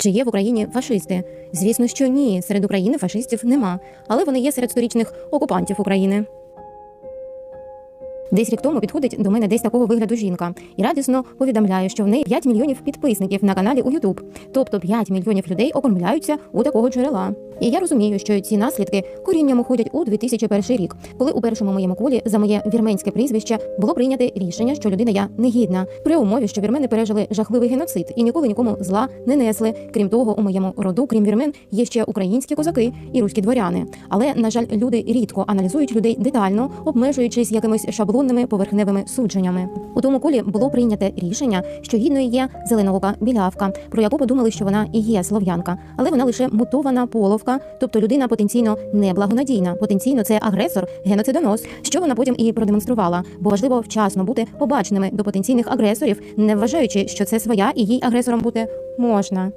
Чи є в Україні фашисти? Звісно, що ні. Серед України фашистів нема, але вони є серед сторічних окупантів України. Десь рік тому підходить до мене десь такого вигляду жінка і радісно повідомляє, що в неї 5 мільйонів підписників на каналі у YouTube. Тобто 5 мільйонів людей окормляються у такого джерела. І я розумію, що ці наслідки корінням уходять у 2001 рік, коли у першому моєму колі за моє вірменське прізвище було прийнято рішення, що людина я негідна, при умові, що вірмени пережили жахливий геноцид і ніколи нікому зла не несли. Крім того, у моєму роду, крім вірмен, є ще українські козаки і руські дворяни. Але на жаль, люди рідко аналізують людей детально, обмежуючись якимись шаблонними поверхневими судженнями. У тому колі було прийнято рішення, що гідною є зеленоока білявка, про яку подумали, що вона і є слов'янка, але вона лише мутована половка, тобто людина потенційно неблагонадійна. Потенційно це агресор, геноцидонос, що вона потім і продемонструвала. Бо важливо вчасно бути побаченими до потенційних агресорів, не вважаючи, що це своя і їй агресором бути можна.